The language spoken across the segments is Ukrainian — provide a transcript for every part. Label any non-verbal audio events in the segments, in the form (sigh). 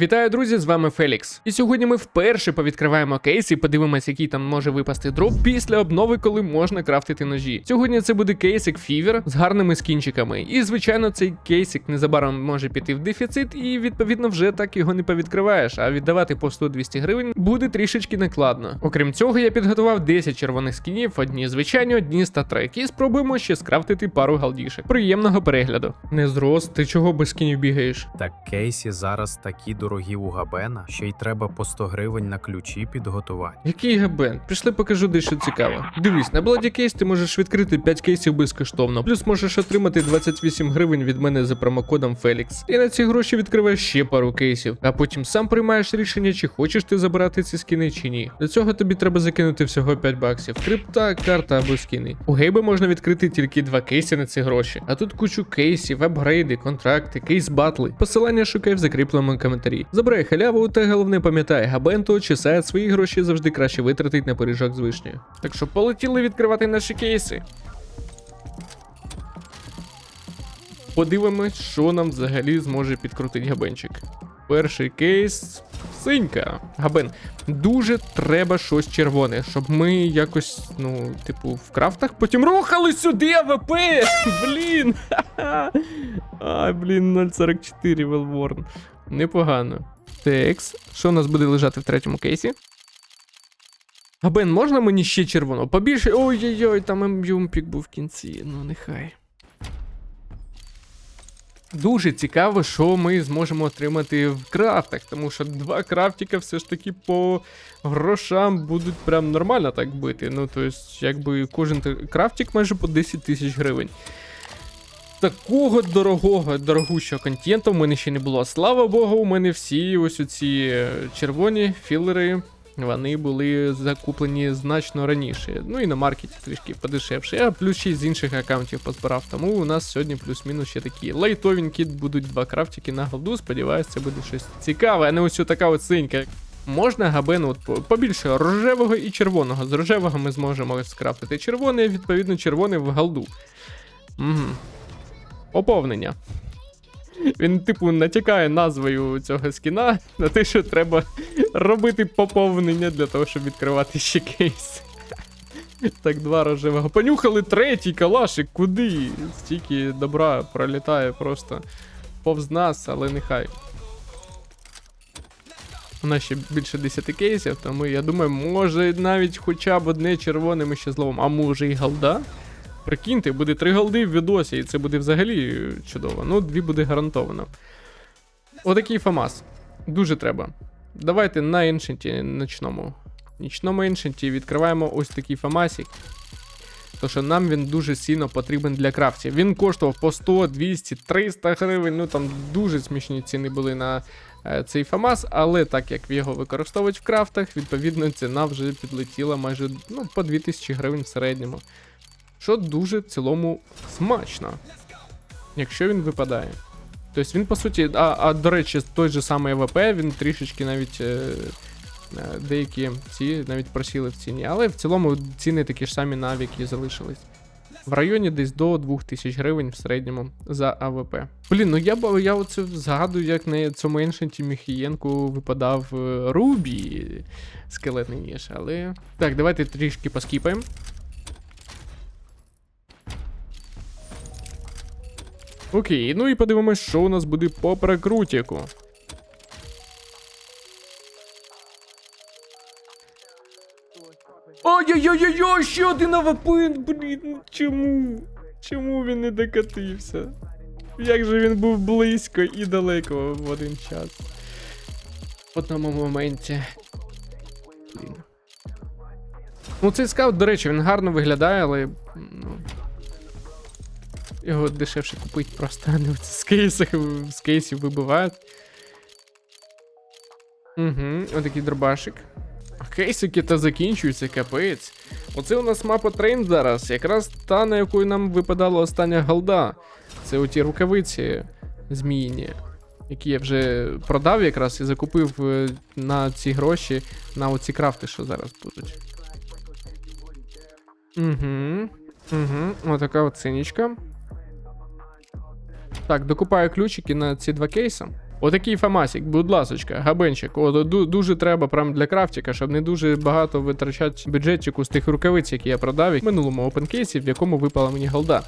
Вітаю, друзі! З вами Фелікс. І сьогодні ми вперше повідкриваємо кейс і подивимось, який там може випасти дроп після обнови, коли можна крафтити ножі. Сьогодні це буде кейсик Фівер з гарними скінчиками. І звичайно, цей кейсик незабаром може піти в дефіцит, і відповідно вже так його не повідкриваєш. А віддавати по 100-200 гривень буде трішечки накладно. Окрім цього, я підготував 10 червоних скінів, одні звичайні, одні статрек, і спробуємо ще скрафтити пару галдішек. Приємного перегляду. Не зрост, ти чого без скінів бігаєш? Так кейсі зараз такі дорогі у Габена, що й треба по 100 гривень на ключі підготувати. Який габен? Пішли покажу дещо цікаве. Дивись, на Bloody Case ти можеш відкрити 5 кейсів безкоштовно, плюс можеш отримати 28 гривень від мене за промокодом Felix. І на ці гроші відкриваєш ще пару кейсів, а потім сам приймаєш рішення, чи хочеш ти забирати ці скини чи ні. Для цього тобі треба закинути всього 5 баксів. Крипта, карта або скини. У Гейба можна відкрити тільки 2 кейси на ці гроші, а тут кучу кейсів, апгрейди, контракти, кейс батли. Посилання шукай в закріпленому коментарі. Забирай халяву та головне пам'ятай, габенту чи сайт свої гроші завжди краще витратить на пиріжок з вишнею. Так що полетіли відкривати наші кейси. Подивимось, що нам взагалі зможе підкрутити габенчик. Перший кейс. Синька. Габен. Дуже треба щось червоне, щоб ми якось, ну, типу, в крафтах потім рухали сюди АВП! Блін! (laughs) Ай, блін, 0.44 Велворн. Непогано. Текс. Що у нас буде лежати в третьому кейсі? Габен, можна мені ще червоного? Побільше. Ой-ой-ой, там юмпік був в кінці. Ну, нехай. Дуже цікаво, що ми зможемо отримати в крафтах, тому що два крафтика все ж таки по грошам будуть прям нормально так бити. Ну, тобто, якби кожен крафтик майже по 10 тисяч гривень. Такого дорогого, дорогущого контенту в мене ще не було. Слава Богу, у мене всі ось оці е, червоні філери. Вони були закуплені значно раніше. Ну і на маркеті трішки подешевше. А плюс ще з інших аккаунтів позбирав. Тому у нас сьогодні плюс-мінус ще такі лайтовенькі будуть два крафтики на голду. Сподіваюсь, це буде щось цікаве, а не ось така от синька. Можна габену от побільше рожевого і червоного. З рожевого ми зможемо скрафтити червоний, відповідно, червоний в голду. Угу. Поповнення. Він, типу, натякає назвою цього скіна на те, що треба робити поповнення для того, щоб відкривати ще кейс. Так, два рожевого. Понюхали третій калашик. Куди? Стільки добра пролітає просто повз нас, але нехай. У нас ще більше 10 кейсів, тому я думаю, може навіть хоча б одне червоне ми ще зловимо. А може і голда? Прикиньте, буде три голди в відосі, і це буде взагалі чудово. Ну, дві буде гарантовано. Отакий Фамас. Дуже треба. Давайте на Еншенті ночному. Нічному Еншенті відкриваємо ось такий Фамасік. То що нам він дуже сильно потрібен для крафтів. Він коштував по 100, 200, 300 гривень. Ну там дуже смішні ціни були на е, цей Фамас, але так як його використовують в крафтах, відповідно ціна вже підлетіла майже ну, по 2000 гривень в середньому. Що дуже в цілому смачно, якщо він випадає. Тобто він, по суті, а, а до речі, той же самий АВП, він трішечки навіть е, е, деякі ці навіть просіли в ціні. Але в цілому ціни такі ж самі на які залишились. В районі десь до 2000 гривень в середньому за АВП. Блін, ну я я оце згадую, як на цьому Еншенті Міхієнку випадав е, Рубі скелетний ніж, але. Так, давайте трішки поскіпаємо. Окей, ну і подивимось, що у нас буде по прикрутіку. Ой-ой-ой-ой, ще один авапин, блін, чому? Чому він не докатився? Як же він був близько і далеко в один час. В одному моменті. Блін. Ну, цей скаут, до речі, він гарно виглядає, але. Ну, його дешевше купити просто, не з кейсів, з кейсів вибивають. Угу, отакий дробашик. Кейсики та закінчуються, капець. Оце у нас мапа трейн зараз, якраз та, на якої нам випадала остання голда. Це оті рукавиці зміїні, які я вже продав якраз і закупив е, на ці гроші на оці крафти, що зараз будуть. Угу. Угу. Отака от. Так, докупаю ключики на ці два кейси. Отакий фамасік, будь ласочка, габенчик. О, ду- дуже треба прям для крафтіка, щоб не дуже багато витрачати бюджетчику з тих рукавиць, які я продав в минулому опенкейсі, в якому випала мені голда.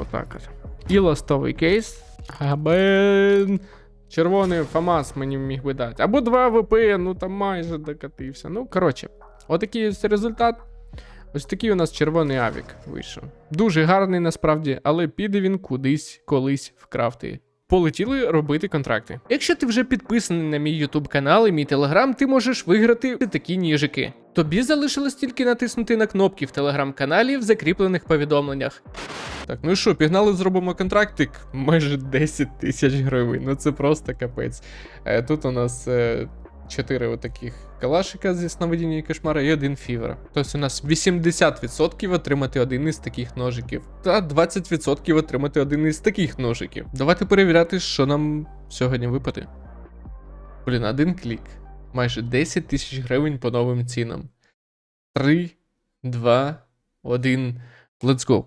Отак от. І ластовий кейс. Габен. Червоний Фамас мені міг би дати. Або 2 ВП, ну там майже докатився. Ну, коротше, отакий результат. Ось такий у нас червоний авік вийшов. Дуже гарний насправді, але піде він кудись колись в крафти. Полетіли робити контракти. Якщо ти вже підписаний на мій YouTube канал і мій телеграм, ти можеш виграти такі ніжики. Тобі залишилось тільки натиснути на кнопки в телеграм-каналі в закріплених повідомленнях. Так, ну і що, пігнали, зробимо контрактик. Майже 10 тисяч гривень. Ну це просто капець. Е, тут у нас е, 4 отаких калашика зі сновидіння і кошмара і один фівер. Тобто у нас 80% отримати один із таких ножиків, та 20% отримати один із таких ножиків. Давайте перевіряти, що нам сьогодні випаде. Блін, один клік. Майже 10 тисяч гривень по новим цінам. 3, 2, 1. Let's go.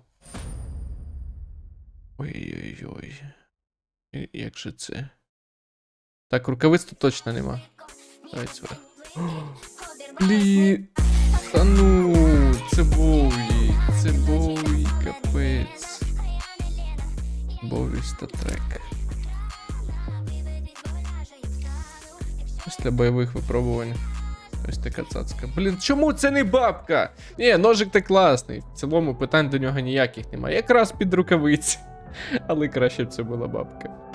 Ой-ой-ой. Як же це? Так, рукавиць тут точно нема. Давай сюди. Блі. Та ну, це Боуї. Це Боуї, капець. Боуї статрек. Після бойових випробувань. Ось така цацка. Блін, чому це не бабка? Ні, ножик та класний. В цілому питань до нього ніяких немає. Якраз під рукавиці. Але краще б це була бабка.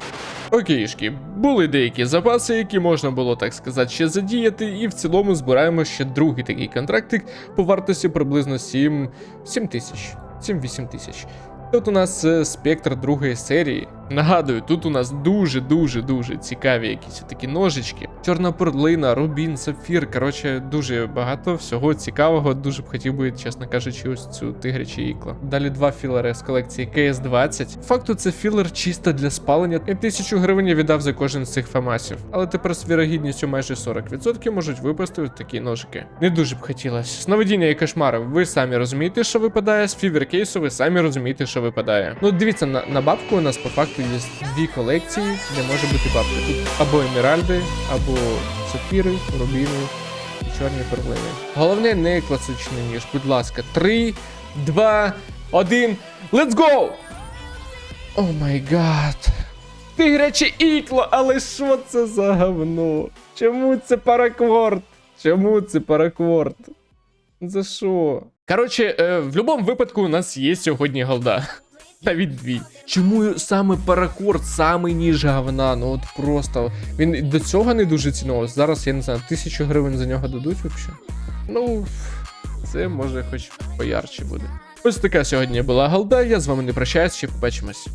Окейшки, були деякі запаси, які можна було так сказати ще задіяти, і в цілому збираємо ще другий такий контрактик по вартості приблизно 7 7 тисяч, 7-8 тисяч. Тут у нас е, спектр другої серії. Нагадую, тут у нас дуже-дуже дуже цікаві якісь такі ножички. Чорна перлина, рубін, сапфір. Коротше, дуже багато всього цікавого. Дуже б хотів би, чесно кажучи, ось цю тигрячі ікла. Далі два філери з колекції КС-20. Факту, це філер чисто для спалення. І тисячу гривень я віддав за кожен з цих фамасів. Але тепер з вірогідністю майже 40% можуть випасти ось такі ножики. Не дуже б хотілося. Сновидіння і кошмари. Ви самі розумієте, що випадає. З фіверкейсу ви самі розумієте, що випадає. Ну, дивіться, на, на бабку у нас по факту є дві колекції, де може бути бабка. Тут або еміральди, або сапфіри, рубіни і чорні перлини. Головне, не класичний ніж, будь ласка. 3, 2, 1, let's go! О май гад. Тигряче ікло, але що це за говно? Чому це паракворд? Чому це паракворд? За що? Коротше, е, в будь-якому випадку у нас є сьогодні голда. Навіть дві. Чому саме паракорд, саме ніж говна? Ну от просто. Він до цього не дуже цінувався. Зараз, я не знаю, тисячу гривень за нього дадуть взагалі. Ну, це може хоч поярче буде. Ось така сьогодні була Галда. Я з вами не прощаюсь, ще побачимось.